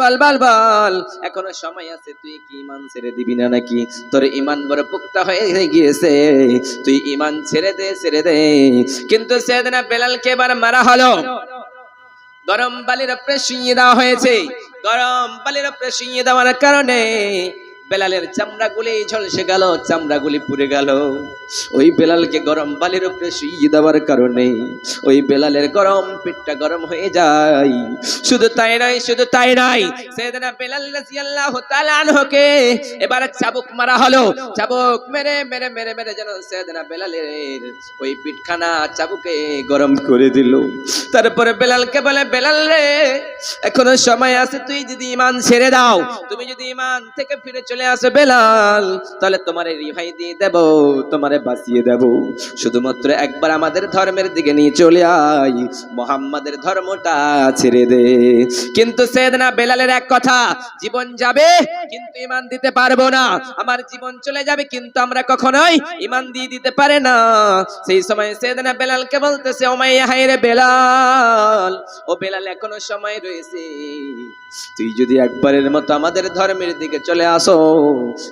বল বল বল। এখনও সময় আছে, তুই কি ইমান ছেড়ে দিবি না নাকি? তোর ইমান বড় পুক্তা হয়ে গিয়েছে। তুই ইমান ছেড়ে দে ছেড়ে দে। কিন্তু সেদিনা বেলালকে এবার মারা হলো। গরম বালির উপরে দেওয়া হয়েছে। গরম বালির উপরে দেওয়ার কারণে বেলালের চামড়াগুলি ঝলসে গেল, চামড়াগুলি পুড়ে গেল। ওই বেলালকে গরম বালির উপরে শুইয়ে দেওয়ার কারণে ওই বেলালের গরম পেটটা গরম হয়ে যায়। শুধু তাই নয়, শুধু তাই নয়, সেদিনা বেলাল রাদিয়াল্লাহু তাআলা আনহুকে এবার চাবুক মারা হলো। চাবুক মেরে মেরে মেরে মেরে যেন সেদিনা বেলালের ওই পিঠখানা চাবুকে গরম করে দিল। তারপরে বেলালকে বলে, বেলাল রে, এখনও সময় আছে, তুই যদি ইমান ছেড়ে দাও, তুমি যদি ইমান থেকে ফিরে চলে আসো বেলাল, তাহলে তোমারে রিভাই দিয়ে দেব, তোমারে বাঁচিয়ে দেব। শুধুমাত্র একবার আমাদের ধর্মের দিকে নিয়ে চলে আই মোহাম্মদের ধর্মটা ছেড়ে দে। কিন্তু সেদিনা বেলালের এক কথা, জীবন যাবে, কিন্তু ইমান দিতে পারব না। আমার জীবন চলে যাবে, কিন্তু আমরা কখনোই ইমান দিয়ে দিতে পারে না। সেই সময় সেদিনা বেলালকে বলতেছে ওমাইয়া হাই রে বেলাল, ও বেলাল এখনও সময় রয়েছে। তুই যদি একবারের মতো আমাদের ধর্মের দিকে চলে আসো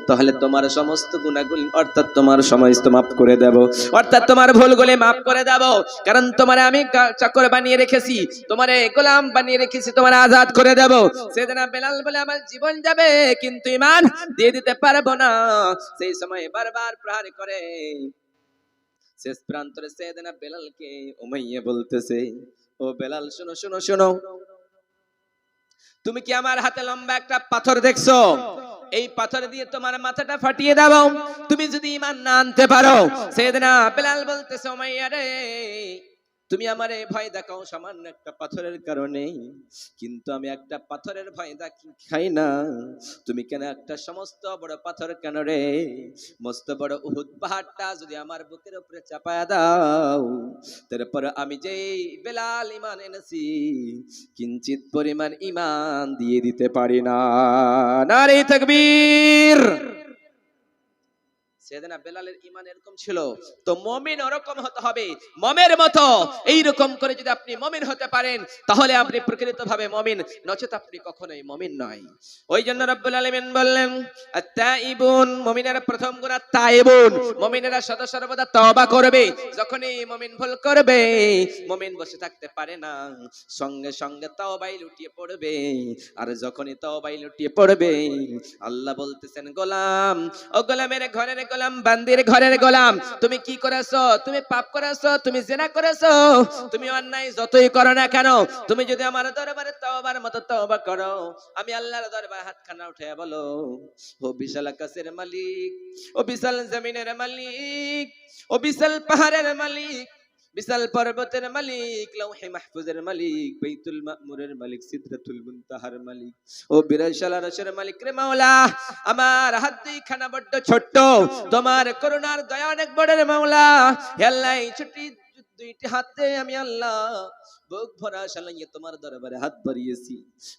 তাহলে তোমার সমস্ত গুণাগুলি অর্থাৎ তোমার সমস্ত মাফ করে দেব। অর্থাৎ তোমার ভুলগুলি মাফ করে দেব। কারণ তোমারে আমি চাকর বানিয়ে রেখেছি, তোমারে গোলাম বানিয়ে রেখেছি, তোমার আজাদ করে দেব। সেদিন বেলাল বলে, আমার জীবন যাবে, কিন্তু ইমান দিয়ে দিতে পারব না। সেই সময় বারবার প্রহার করে। শেষ প্রান্তরে সেদিনা বেলালকে উমাইয়া বলতেছে, ও বেলাল, শোনো শোনো শোনো। তুমি কি আমার হাতে লম্বা একটা পাথর দেখছ? এই পাথর দিয়ে তোমার মাথাটা ফাটিয়ে দাও। তুমি যদি ইমান না আনতে পারো, সেদিনা বেলাল বলতে সময় রে তুমি আমার আমারে ভয় দেখাও, সামান্য একটা পাথরের কারণে। কিন্তু আমি একটা পাথরের ভয় দেখি, খাই না। তুমি কেন একটা সমস্ত বড় পাথর কেন রে? মস্ত বড় উহুদ পাহাড়টা যদি আমার বুকের উপরে চাপায় দাও, তারপর আমি যে বেলাল ইমান এনেছি, কিঞ্চিত পরিমাণ ইমান দিয়ে দিতে পারি না। নারে তাকবীর সেদিনা বেলালের ইমান এরকম ছিল। তো মমিন ওরকম হতে হবে, মমের মতো। এইরকম করে যদি আপনি মমিন হতে পারেন, তাহলে আপনি প্রকৃত ভাবে মমিন। নচেত আপনি কখনোই মমিন নয়। ওই জন্য রব্বুল আলামিন বললেন মমিনের প্রথম গুণ তাইবুন। মমিনেরা সর্বদা তওবা করবে, যখনই মমিন ভুল করবে, মমিন বসে থাকতে পারে না। সঙ্গে সঙ্গে তওবাই লুটিয়ে পড়বে, আর যখনই তওবাই লুটিয়ে পড়বে, আল্লাহ বলতেছেন, গোলাম, ও গোলামের ঘরের গোলাম, বান্দির ঘরের গোলাম। তুমি কি করেছ? তুমি পাপ করেছ? তুমি জেনা করেছ? তুমি অন্যায় যতই করো না কেন, তুমি যদি আমার দরবারে তওবার মতো তওবা করো, আমি আল্লাহর দরবারে হাতখানা উঠে বলো, ও বিশাল আকাশের মালিক, ও বিশাল জমিনের মালিক, ও বিশাল পাহাড়ের মালিক বিশাল পর্বতের মালিক, লৌহে মাহফুজের মালিক, বাইতুল মামুরের মালিক, সিদরাতুল মুনতাহার মালিক। ও বিরাশাল আরশের মালিক রে মাওলা, আমার হাত দুইখানা বড্ড ছোট্ট, তোমার করুণার দয়া অনেক বড় রে মাওলা। হে আল্লাহ, এই ছুটি দুইটি হাতে আমি আল্লাহ বুক ভরা সালাইয়ে তোমার দরবারে হাত বাড়িয়েছি।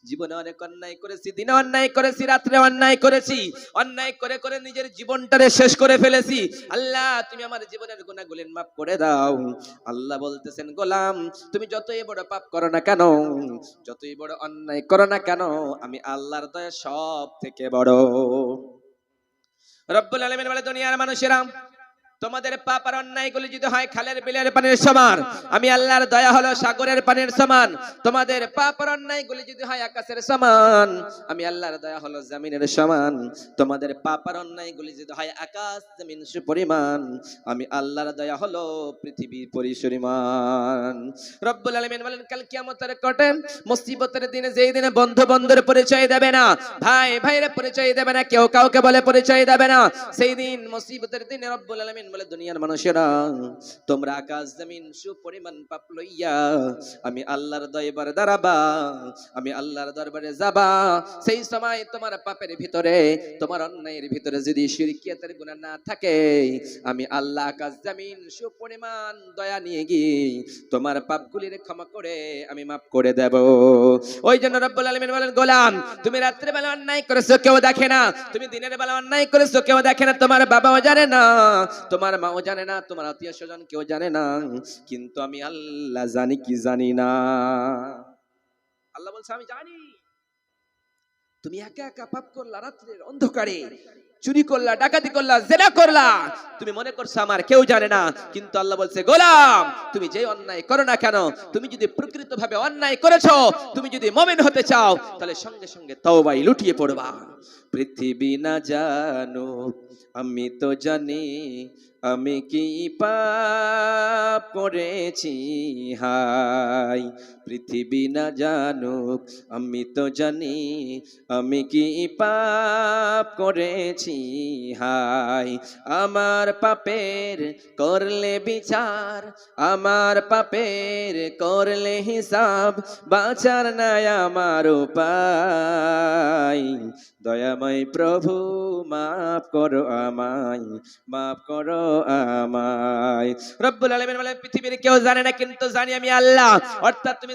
জীবনে অনেক অন্যায় করেছি, দিনে অন্যায় করেছি, রাত্রে অন্যায় করেছি, অন্যায় করে করে নিজের জীবনটারে শেষ করে ফেলেছি। আল্লাহ, তুমি আমার জীবনের গুণাগুলি মাফ করে দাও। আল্লাহ বলতেছেন, গোলাম, তুমি যতই বড় পাপ করো না কেন, যতই বড় অন্যায় করো না কেন, আমি আল্লাহর দয়া সব থেকে বড়। রব্বুল আলামিন বলে, দুনিয়ার মানুষেরা তোমাদের পাপ আর অন্যায়গুলি যদি হয় খালের বিলের পানির সমান, আমি আল্লাহর দয়া হলো সাগরের পানির সমান, তোমাদের পাপ আর অন্যায়গুলি যদি হয় আকাশের সমান, আমি আল্লাহর দয়া হলো জমিনের সমান, তোমাদের পাপ আর অন্যায়গুলি যদি হয় আকাশ জমিন সুপরিমাণ, আমি আল্লাহর দয়া হলো পৃথিবী পরিসরিমান। রব্বুল আলামিন বলেন, কাল কিয়ামতের কটে মুসিবতের দিনে যেই দিনে বন্ধু বন্ধুর পরিচয় দেবে না, ভাই ভাইয়ের পরিচয় দেবে না, কেউ কাউকে বলে পরিচয় দেবে না, সেই দিন মুসিবতের দিনে রব্বুল আলামিন বলে দুনিয়ার মানুষেরা, তোমরা আকাশ, জমিন, সুপরিমাণ পাপ লইয়া, আমি আল্লাহর দরবারে দাঁড়াবা, আমি আল্লাহর দরবারে যাবা। সেই সময় তোমার পাপের ভিতরে, তোমার অন্যায়ের ভিতরে যদি শিরকিয়াতের গুনাহ না থাকে, আমি আল্লাহ আকাশ, জমিন, সুপরিমাণ দয়া নিয়ে গিয়ে তোমার পাপগুলির ক্ষমা করে আমি মাফ করে দেব। ওই জন্য রব্বুল আলামিন বলেন, গোলাম, তুমি রাত্রে বেলা অন্যায় করেছ, কেউ দেখে না। তুমি দিনের বেলা অন্যায় করেছ, কেউ দেখে না। তোমার বাবাও জানে না। তোমার মাও জানে না, তোমার আত্মীয় স্বজন কেউ জানে না, কিন্তু আমি আল্লাহ জানি কি জানি না। আল্লাহ বলছে, আমি জানি। তুমি একা একা পাপ করলা, রাত্রের অন্ধকারে। চুরি করলা, ডাকাতি করলা, জেনা করলা। তুমি মনে করছ আমার কেউ জানে না, কিন্তু আল্লাহ বলছে, গোলাম, তুমি যে অন্যায় করো না কেন, তুমি যদি প্রকৃত ভাবে অন্যায় করেছ, তুমি যদি মমিন হতে চাও, তাহলে সঙ্গে সঙ্গে তওবাই লুটিয়ে পড়বা। পৃথিবী না জানো আমি তো জানি আমি কি পাপ করেছি? হাই পৃথিবী না জানুক, আমি তো জানি, আমি কি পাপ করেছি? হাই, আমার পাপের করলে বিচার, আমার পাপের করলে হিসাব, বাঁচার নাই আমার উপায়। দয়াময় প্রভু, মাফ করো আমায়, মাফ করো আমায়। রব্বুল আলামিন বলে, পৃথিবীর কেউ জানে না, কিন্তু জানি আমি আল্লাহ। অর্থাৎ তুমি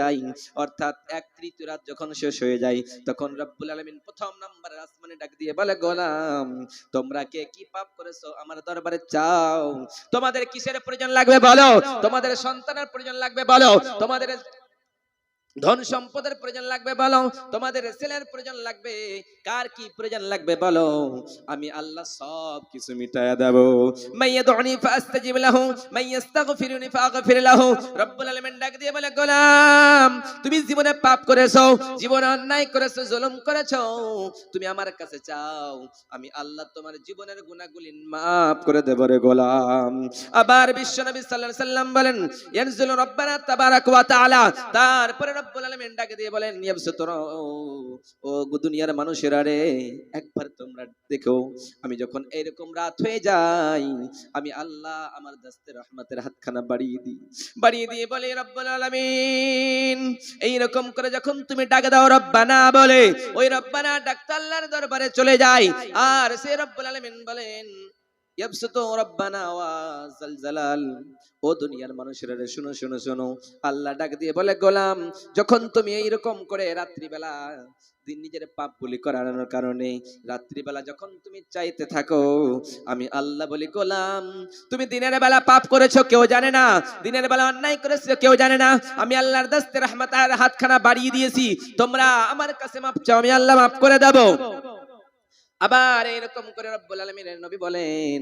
যায়। অর্থাৎ এক তৃতীয় রাত যখন শেষ হয়ে যায়, তখন রব্বুল আলামিন প্রথম নম্বরের আসমানে ডাক দিয়ে বলে, গোলাম, তোমরা কে কি পাপ করেছ আমার দরবারে চাও তোমাদের কিসের প্রয়োজন লাগবে বলো? তোমাদের সন্তানের প্রয়োজন লাগবে বলো? তোমাদের ধন সম্পদের প্রয়োজন লাগবে বলো, তোমাদের ছেলের প্রয়োজন লাগবে, কার কি প্রয়োজন লাগবে বলো? আমি আল্লাহ সব কিছু মিটায়া দেব। মাইয়াদুনি ফাস্তাজিব লাহু মাইয়াস্তাগফিরুনি ফাগফির লাহু। রব্বুল আলামিন ডাক দিয়ে বলে, গোলাম, তুমি জীবনে পাপ করেছ, জীবনে অন্যায় করেছ, জুলুম করেছ। তুমি আমার কাছে চাও, আমি আল্লাহ তোমার জীবনের গুনাহগুলি মাফ করে দেব রে গোলাম। আবার বিশ্বনবী সাল্লাল্লাহু আলাইহি সাল্লাম বলেন, ইয়ানজিলু রাব্বানা তাবারাক ওয়া তাআলা। তারপরে রব্বুল আলামিন ডাকে দিয়ে বলেন ও দুনিয়ার একবার তোমরা দেখো, আমি যখন এরকম রাত হয়ে যাই, আমি আল্লাহ আমার দাস্তে রহমতের হাতখানা বাড়িয়ে দিই। বাড়িয়ে দিয়ে বলে, রব্বুল আলামিন এই করে যখন তুমি ডাকে দাও, রব্বানা বলে, ওই রব্বানা ডাকতে আল্লাহর দরবারে চলে যায়। আর সে রব্বুল আলামিন বলেন ও দুনিয়ার শুনো শুনো শুনো। আল্লাহ ডাক দিয়ে বলে, গোলাম, যখন তুমি এইরকম করে রাত্রিবেলা নিজের পাপ বলি করানোর কারণে রাত্রিবেলা যখন তুমি চাইতে থাকো, আমি আল্লাহ বলি, গোলাম, তুমি দিনের বেলা পাপ করেছ, কেউ জানে না। দিনের বেলা অন্যায় করেছ, কেউ জানে না। আমি আল্লাহর দস্তে হাতখানা বাড়িয়ে দিয়েছি। তোমরা আমার কাছে মাপ চাও, আমি আল্লাহ মাফ করে দেবো। আবার এরকম করে রব্বুল আলামিনের নবী বলেন,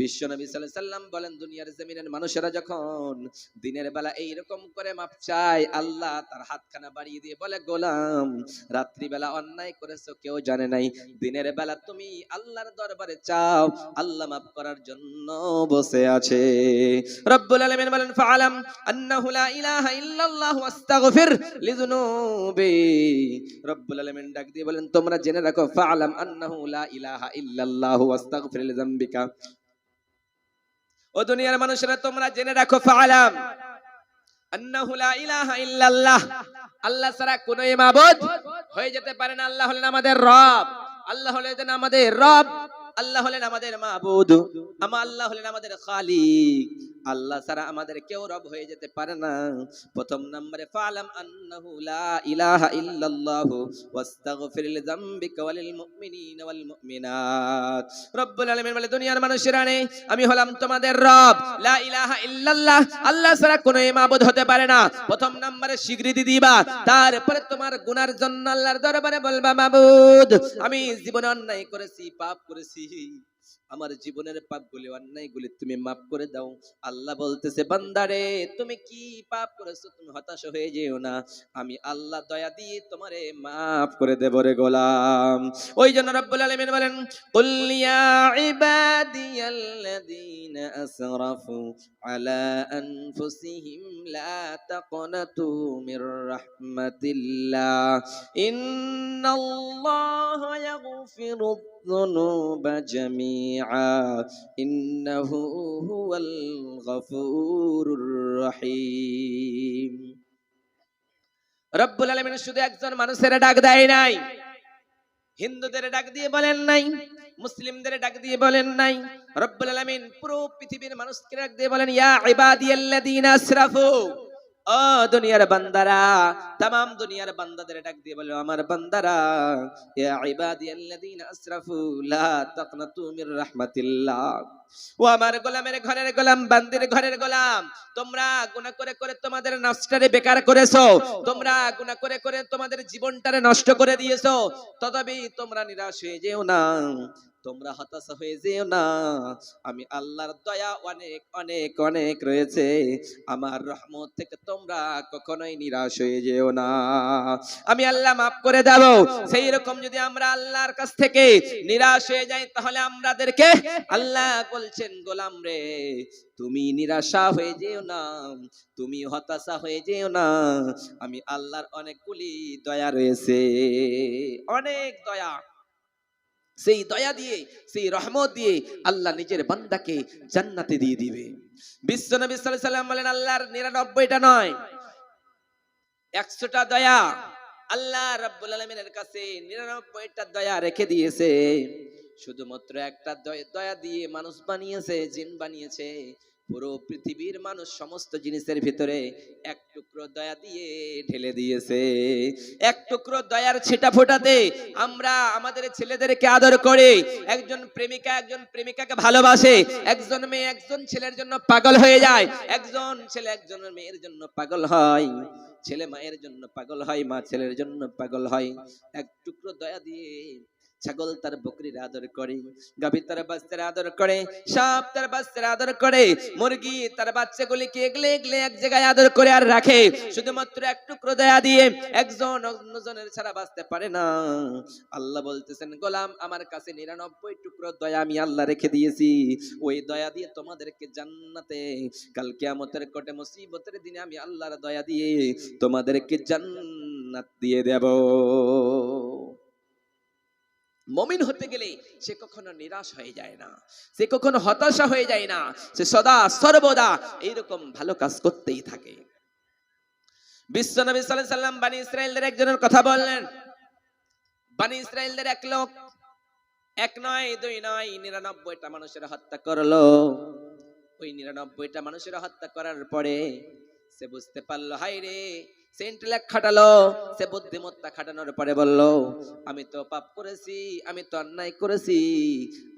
বিশ্ব নবী আলাইহি সাল্লাম বলেন, দুনিয়ার জমিনের মানুষেরা যখন দিনের বেলা এইরকম করে মাপ চায়, আল্লাহ তার হাতখানা বাড়িয়ে দিয়ে বলে, গোলাম, রাত্রিবেলা অন্যায় করেছ, কেউ জানে নাই। দিনের বেলা তুমি আল্লাহর দরবারে চাও, আল্লাহ মাফ করার জন্য বসে আছে। রব্বুল আলামিন বলেন ফাআলাম আন্নাহু ইলাহা ইল্লাল্লাহু ওয়াস্তাগফির লিযুনুবি। রব্বুল আলামিন ডাক দিয়ে বলেন, তোমরা জেনে রাখো ফাআলাম আন্নাহু ইলাহা ইল্লাল্লাহু ওয়াস্তাগফির লিযামবিকা। ও দুনিয়ার মানুষেরা, তোমরা জেনে রাখো, ফাআলাম আন্নাহু লা ইলাহা ইল্লাল্লাহ। আল্লাহ ছাড়া কোনো ইমাবুদ হয়ে যেতে পারে না। আল্লাহ হলেন আমাদের রব। আল্লাহ হলেন আমাদের রব। আল্লাহ হলেন আমাদের মাবুদ। আমা আল্লাহ হলেন আমাদের খালিক। আল্লাহ ছাড়া আমাদের কেউ রব হয়ে যেতে পারে না। প্রথম নম্বরে, ফালাম আন্নাহু লা ইলাহা ইল্লাল্লাহু ওয়াস্তাগফির লিযামবিকা ওয়ালিল মুমিনিনা ওয়াল মুমিনাত। রব্বুল আলামিন বলে, দুনিয়ার মানুষেরা নে, আমি হলাম তোমাদের রব। লা ইলাহা ইল্লাল্লাহ, আল্লাহ ছাড়া কোনো ইমাবুদ হতে পারে না। প্রথম নম্বরে, স্বীকৃতি দিবা। তারপরে তোমার গুনার জন্য আল্লাহর দরবারে বলবা, মাবুদ, আমি জীবনে অন্যায় করেছি, পাপ করেছি। আমার জীবনের পাপগুলি অন্যায়গুলি তুমি মাফ করে দাও আল্লাহ বলতেছে বান্দারে তুমি কি পাপ করেছো তুমি হতাশ হয়ে যেও না আমি আল্লাহ দয়া দিয়ে তোমারে মাফ করে দেব রে গোলাম ওই জন্য রব্বুল আলামিন বলেন কুল ইয়া ইবাদিয়াল্লাযীনা আসরাফু আলা আনফুসিহিম লা তাকনাতু মির রাহমাতিল্লাহ ইন্নাল্লাহা ইয়াগফিরু الذنوب جميعا إنه هو الغفور الرحيم রব্বুল আলামিন শুধু একজন মানুষের ডাক দেয় নাই হিন্দুদের ডাক দিয়ে বলেন নাই মুসলিমদের ডাক দিয়ে বলেন নাই রব্বুল আলামিন পুরো পৃথিবীর মানুষকে ডাক দিয়ে বলেন ইয়া ইবাদিয়াল্লাযীনা আসরাফু ও দুনিয়ার বান্দারা তাম দুনিয়ার বান্দাদের ডাক দিয়ে বলে, আমার বান্দারা, ইয়া ইবাদিয়াল্লাযীনা আসরাফু, লা তাকনাতু মির রাহমাতিল্লাহ। ও আমার গোলামের ঘরের গোলাম, বান্দির ঘরের গোলাম, তোমরা গুনাহ করে করে তোমাদের নষ্টারে বেকার করেছ, তোমরা গুনাহ করে করে তোমাদের জীবনটারে নষ্ট করে দিয়েছ, তথাপি তোমরা নিরাশ হয়ে যেও না। তোমরা হতাশ হয়ে যেও না। আমি আল্লাহর দয়া অনেক অনেক অনেক রয়েছে। আমার রহমত থেকে তোমরা কখনোই নিরাশ হয়ে যেও না। আমি আল্লাহ মাফ করে দেব। সেই রকম যদি আমরা আল্লাহর কাছ থেকে নিরাশ হয়ে যাই, তাহলে আমাদেরকে আল্লাহ বলছেন, গোলাম রে, তুমি নিরাশা হয়ে যেও না। তুমি হতাশা হয়ে যেও না। আমি আল্লাহর অনেকগুলি দয়া রয়েছে। অনেক দয়া। সেই দয়া দিয়ে, সেই রহমত দিয়ে আল্লাহ নিজের বান্দাকে জান্নাতে দিয়ে দিবে। বিশ্ব নবী সাল্লাম বলেন, আল্লাহর নিরানব্বইটা নয়, একশোটা দয়া। আল্লাহ রাব্বুল আলামিনের কাছে নিরানব্বইটা দয়া রেখে দিয়েছে। শুধুমাত্র একটা দয়া, দিয়ে মানুষ বানিয়েছে, জিন বানিয়েছে। পুরো পৃথিবীর মানুষ সমস্ত জিনিসের ভিতরে এক টুকরো দয়া দিয়ে দিয়েছে। এক টুকরো দয়ার ছিটা ফোটাতে আমরা আমাদের ছেলেদেরকে আদর করে একজন প্রেমিকা একজন প্রেমিকাকে ভালোবাসে। একজন মেয়ে একজন ছেলের জন্য পাগল হয়ে যায়। একজন ছেলে একজন মেয়ের জন্য পাগল হয়। ছেলে মায়ের জন্য পাগল হয়, মা ছেলের জন্য পাগল হয়। এক টুকরো দয়া দিয়ে ছাগল তার বকরির আদর করে, গাভী তার বাচ্চার আদর করে, সাপ তার বাচ্চার আদর করে, মুরগি তার বাচ্চাগুলিকে এগলে এগলে এক জায়গায় আদর করে আর রাখে। শুধুমাত্র এক টুকরো দয়া দিয়ে একজন অন্যজনের ছাড়া বাঁচতে পারে না। আল্লাহ বলতেছেন, গোলাম, আমার কাছে নিরানব্বই টুকরো দয়া আমি আল্লাহ রেখে দিয়েছি। ওই দয়া দিয়ে তোমাদেরকে জান্নাতে, কাল কিয়ামতের কোটে মুসিবতের দিনে আমি আল্লাহর দয়া দিয়ে তোমাদেরকে জান্নাত দিয়ে দেব। মমিন হতে গেলে সে কখনো নিরাশ হয়ে যায় না, সে কখনো হতাশা হয়ে যায় না, সে সদা সর্বদা এইরকম ভালো কাজ করতেই থাকে। বিশ্ব নবী আলাইহি সাল্লাম বানি ইসরায়েলদের একজনের কথা বললেন, বানি ইসরায়েলদের এক লোক, এক নয়, দুই নয়, নিরানব্বইটা মানুষের হত্যা করল। ওই নিরানব্বইটা মানুষের হত্যা করার পরে সে বুঝতে পারল হাই রে খাটালো, সে বুদ্ধিমত্তা খাটানোর পরে বলল, আমি তো পাপ করেছি, আমি তো অন্যায় করেছি,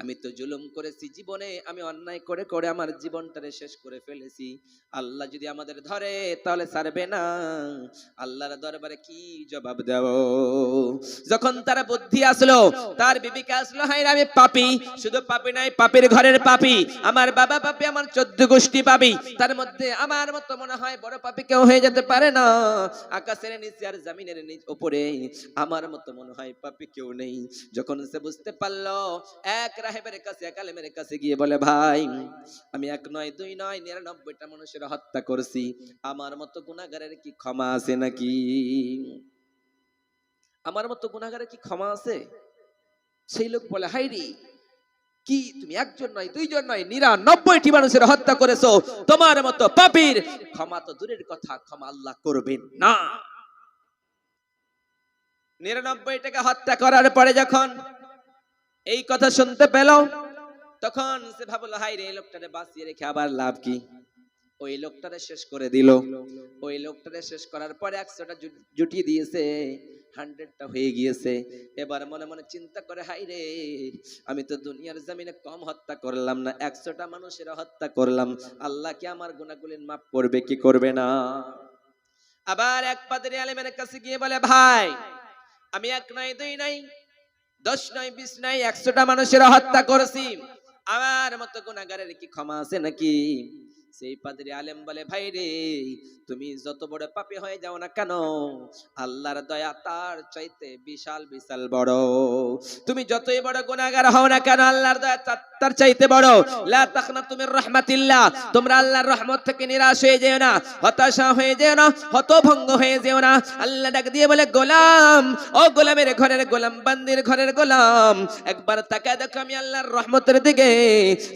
আমি তো জুলুম করেছি জীবনে, আমি অন্যায় করে করে আমার জীবনটারে শেষ করে ফেলেছি। আল্লাহ যদি আমাদের ধরে, তাহলে ছাড়বে না। আল্লাহর দরবারে কি জবাব দেব? যখন তার বুদ্ধি আসলো, তার বিবিকে আসলো হাই আমি পাপি, শুধু পাপি নাই পাপির ঘরের পাপি। আমার বাবা পাপি, আমার চোদ্দ গোষ্ঠী পাপি। তার মধ্যে আমার মতো মনে হয় বড় পাপি কেউ হয়ে যেতে পারে না। আকাশের নিচে আর জমিনের উপরে। আমার মতো মনে হয় পাপি কেউ নেই। যখন সে বুঝতে পারল, এক রাহেবের কাছে, এক আলেমের কাছে গিয়ে বলে, ভাই, আমি এক নয়, দুই নয়, নিরানব্বইটা মানুষের হত্যা করছি। আমার মতো গুণাগারের কি ক্ষমা আছে নাকি? আমার মতো গুণাগারের কি ক্ষমা আছে? সেই লোক বলে হাইরি কি? তুমি একজন নয়, দুইজন নয়, নিরানব্বইটি মানুষের হত্যা করেছ। তোমার মতো পাপির ক্ষমা তো দূরের কথা, ক্ষমা আল্লাহ করবেন না। নিরানব্বইটাকে হত্যা করার পরে যখন এই কথা শুনতে পেল, তখন সে ভাবলো হাই রে লোকটারে বাঁচিয়ে রেখে আবার লাভ কি? ওই লোকটারে শেষ করে দিল। ওই লোকটারে শেষ করার পরে একশোটা জুটিয়ে দিয়েছে। হান্ড্রেডটা হয়ে গিয়েছে। এবার মনে মনে চিন্তা করে হাই রে, আমি তো দুনিয়ার জমিনে কম হত্যা করলাম না, একশোটা মানুষের হত্যা করলাম। আল্লাহ কি আমার গুণাগুলির মাফ করবে, কি করবে না? আবার এক পাদের আলেমের কাছে গিয়ে বলে, ভাই, আমি এক নাই, দুই নাই, দশ নয় বিশ নয় একশোটা মানুষের হত্যা করেছি। আমার মতো গুণাগারের কি ক্ষমা আছে নাকি? সেই পাদ্রী আলেম বলে, ভাই রে, তুমি যত বড় পাপী হয়ে যাও না কেন? আল্লাহর দয়া তার চাইতে বিশাল বিশাল বড়। তুমি যতই বড় গুনাহগার হও না কেন, আল্লাহর দয়া তার- চাইতে বড়। লা তাখনা তুমি তোমরা আল্লাহর রহমত থেকে নিরাশ হয়ে যেও না, হতাশা হয়ে যেও না, হতভঙ্গ হয়ে যেও না। আল্লাহ ডাক দিয়ে বলে, গোলাম, ও গোলামের ঘরের গোলাম, বান্দির ঘরের গোলাম, একবার তাকায় দেখো আমি আল্লাহর রহমতের দিকে।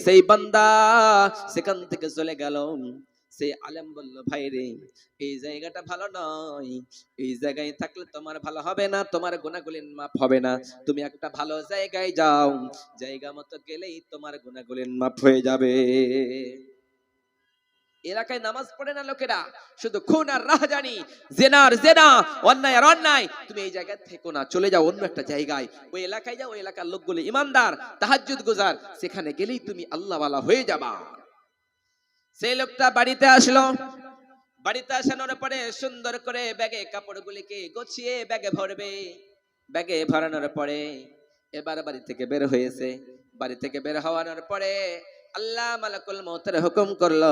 সেই বান্দা সেখান থেকে চলে গেল। সেই আলেম বলল, ভাই রে, এই জায়গাটা ভালো নয়। এই জায়গায় থাকলে তোমার ভালো হবে না, তোমার গুণাগুলির মাপ হবে না। তুমি একটা ভালো জায়গায় যাও। জায়গা মতো গেলেই তোমার গুণাগুলির মাপ হয়ে যাবে। এলাকায় নামাজ পড়ে না লোকেরা, শুধু খুন আর রাহাজানি, জেনার জেনা, অন্যায় আর অন্যায়। তুমি এই জায়গায় থেকো না, চলে যাও অন্য একটা জায়গায়। ওই এলাকায় যাও, ওই এলাকার লোকগুলো ইমানদার, তাহাজ্জুদ গুজার। সেখানে গেলেই তুমি আল্লাহওয়ালা হয়ে যাবা। সেই লোকটা বাড়িতে আসলো। বাড়িতে আসানোর পরে সুন্দর করে ব্যাগে কাপড়গুলিকে গুছিয়ে ব্যাগে ভরবে। ব্যাগে ভরানোর পরে এবার বাড়ি থেকে বের হয়েছে। বাড়ি থেকে বের হওয়ানোর পরে আল্লাহ মালাকুল মৌতের হুকুম করল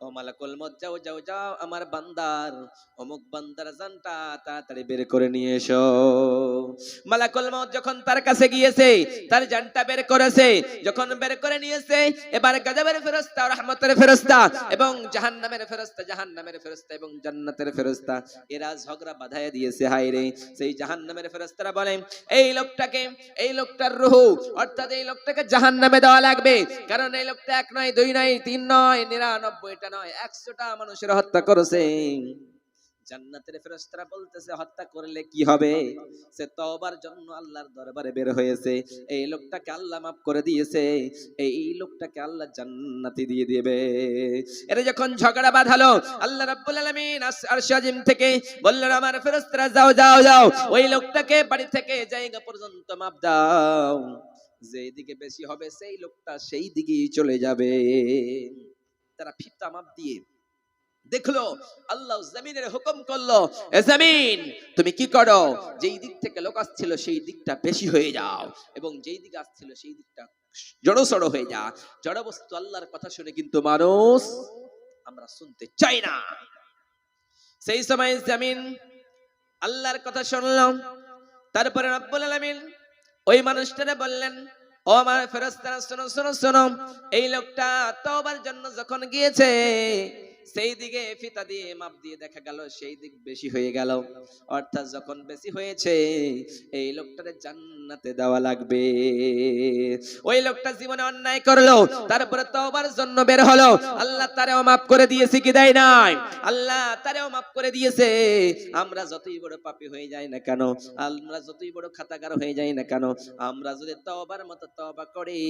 ও মালাকুল মত যাও যাও আমার বান্দার, অমুক বান্দার জানটা তাড়াতাড়ি বের করে নিয়ে এসো। মালাকুল মত যখন তার কাছে গিয়েছে, তার জানটা বের করেছে, যখন বের করে নিয়েছে, এবার গাজাবের ফেরস্তা রহমতের ফেরস্তা এবং জাহান্নামের ফেরস্তা জাহান্নামের ফেরস্তা এবং জান্নাতের ফেরস্তা এরা ঝগড়া বাধায় দিয়েছে, হায় রে। সেই জাহান্নামের ফেরস্তারা বলে, এই লোকটাকে, এই লোকটার রুহু, অর্থাৎ এই লোকটাকে জাহান্নামে দেওয়া লাগবে। কারণ এই লোকটা এক নয়, দুই নয়, তিন নয়, নিরানব্বইটা নয়, একশোটা মানুষের হত্যা করেছে। জান্নাতের ফেরেশতারা বলতেছে, হত্যা করলে কি হবে? সে তওবার জন্য আল্লাহর দরবারে বের হয়েছে। এই লোকটাকে আল্লাহ মাফ করে দিয়েছে। এই লোকটাকে আল্লাহ জান্নাতি দিয়ে দিবে। এর যখন ঝগড়া বাঁধালো, আল্লাহ রাব্বুল আলামিন আরশ আজিম থেকে বললেন, আমার ফেরেশতারা, যাও যাও যাও, ওই লোকটাকে বাড়ি থেকে জায়গা পর্যন্ত মাপ দাও। যেই দিকে বেশি হবে, সেই লোকটা সেই দিকেই চলে যাবে। তারা ফিতা মাপ দিয়ে দেখল, আল্লাহ জমিনের হুকুম করল জমিন, তুমি কি করো? যেই দিক থেকে লোক আসছিল সেই দিকটা বেশি হয়ে যাও এবং যেই দিকে আসছিল সেই দিকটা জড়সড় হয়ে যা। জড় বস্তু আল্লাহর কথা শুনে কিন্তু মানুষ আমরা শুনতে চাই না। সেই সময় জমিন আল্লাহর কথা শুনলাম। তারপরে রব্বুল আলামিন ওই মানুষটারে বললেন ও আমার ফেরস্তারা শোনো শোনো শোনো। এই লোকটা তোবার জন্য যখন গিয়েছে সেই দিকে ফিতা দিয়ে মাপ দিয়ে দেখা গেল সেই দিক বেশি হয়ে গেল। অর্থাৎ যখন বেশি হয়েছে, এই লোকটারে জান্নাতে দেওয়া লাগবে। ওই লোকটা জীবনে অন্যায় করল, তারপরে তওবার জন্য বের হলো। আল্লাহ তারেও মাফ করে দিয়েছে কি দেয় নাই? আল্লাহ তারেও মাফ করে দিয়েছে। আমরা যতই বড় পাপী হয়ে যাই না কেন, আমরা যতই বড় খাতাকার হয়ে যাই না কেন, আমরা যদি তওবার মতো তওবা করি,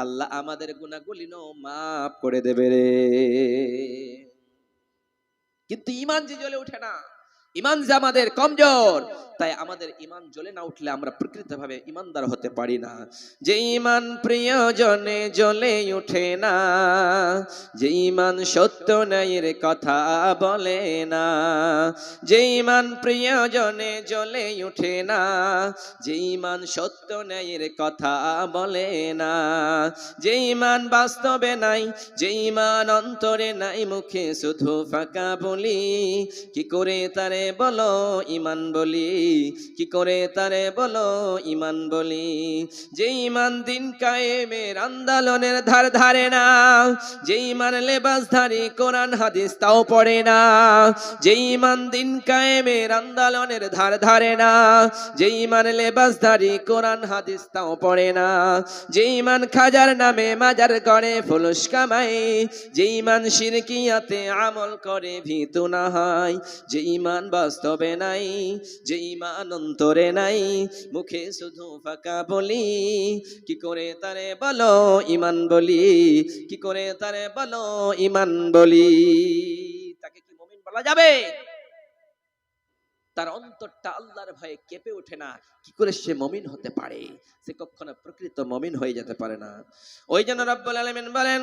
আল্লাহ আমাদের গুনাহগুলিনো মাফ করে দেবে রে। কিন্তু ইমান যে জ্বলে ওঠে না ইমান যে আমাদের কমজোর তাই আমাদের ইমান জ্বলে না উঠলে আমরা প্রকৃতভাবে ইমানদার হতে পারি না। যে ইমান প্রিয়জনে জ্বলে উঠে না, যে ইমান সত্য ন্যায়ের কথা বলে না, যে ইমান প্রিয়জনে জ্বলে উঠে না, যে ইমান সত্য ন্যায়ের কথা বলে না, যে ইমান বাস্তবে নাই, যে ইমান অন্তরে নাই, মুখে শুধু ফাঁকা বলি, কি করে তারে বলো ইমান বলি? কি করে তারে বলো ইমান বলি? যে ইমান দিন কায়েমের আন্দোলনের ধার ধারে না, যে ইমান লেবাসধারী কোরআন হাদিস তাও পড়ে না, যে ইমান দিন কায়েমের আন্দোলনের ধার ধারে না, যে ইমান লেবাসধারী কোরআন হাদিস তাও পড়ে না, যে ইমান খাজার নামে মাজার করে ফুলুস কামাই, যে ইমান শিরকিয়াতে আমল করে ভীতু না হয়, যে ইমান বাস্তবে নাই, যে ইমান অন্তরে নাই, মুখে শুধু ফাঁকা বলি, কি করে তারে বলো ইমান বলি, কি করে তারে বলো ইমান বলি? তাকে কি মুমিন বলা যাবে? তার অন্তরটা আল্লাহর ভয়ে কেঁপে ওঠে না, কি করে সে মমিন হতে পারে? সে কখনো প্রকৃত মমিন হয়ে যেতে পারে না। ওই জন্য রব্বুল আলামিন বলেন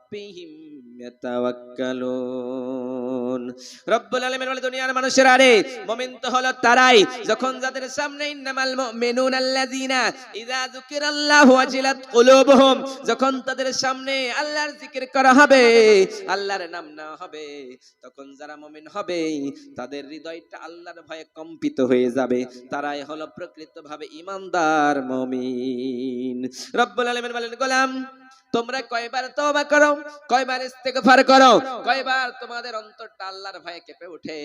রাব্বিহিম ইয়াতাওয়াক্কালুন রব্বুল আলামিন বলে দুনিয়ার মানুষের আরে মুমিন তো হলো তারাই। যখন যাদের সামনে ইন্নামাল মুমিনুন আল্লাযীনা ইযা যুকিরাল্লাহু ওয়াজিলাত কুলুবুহুম, যখন তাদের সামনে আল্লাহর জিকির করা হবে, আল্লাহর নাম না হবে, তখন যারা মুমিন হবে, তাদের হৃদয়টা আল্লাহর ভয়ে কম্পিত হয়ে যাবে। তারাই হলো প্রকৃতভাবে ইমানদার মুমিন। রব্বুল আলামিন বলেন, গোলাম তোমরা কয়বার তওবা করো? কয়বার ইস্তেগফার করো? কয়বার তোমাদের অন্তরটা আল্লাহর ভয়ে কেঁপে ওঠে?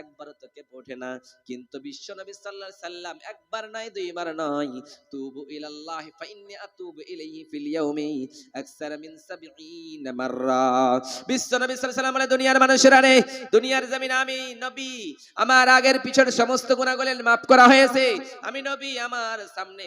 একবারও তো কেঁপে ওঠে না। কিন্তু বিশ্ব নবী সাল্লাল্লাহু আলাইহি সাল্লাম একবার নয়, দুইবার নয়। তুবু ইলাল্লাহ ফাইন্নি আতুবু ইলাইহি ফিল ইয়াউমি আকসার মিন 70 মাররা। বিশ্ব নবী সাল্লাল্লাহু আলাইহি সাল্লাম বলে, দুনিয়ার মানুষেরা রে, দুনিয়ার জমিনে আমি, নবী, আমার আগের পিছনের সমস্ত গুনাহগুলো মাফ করা হয়েছে। আমি নবী, আমার সামনে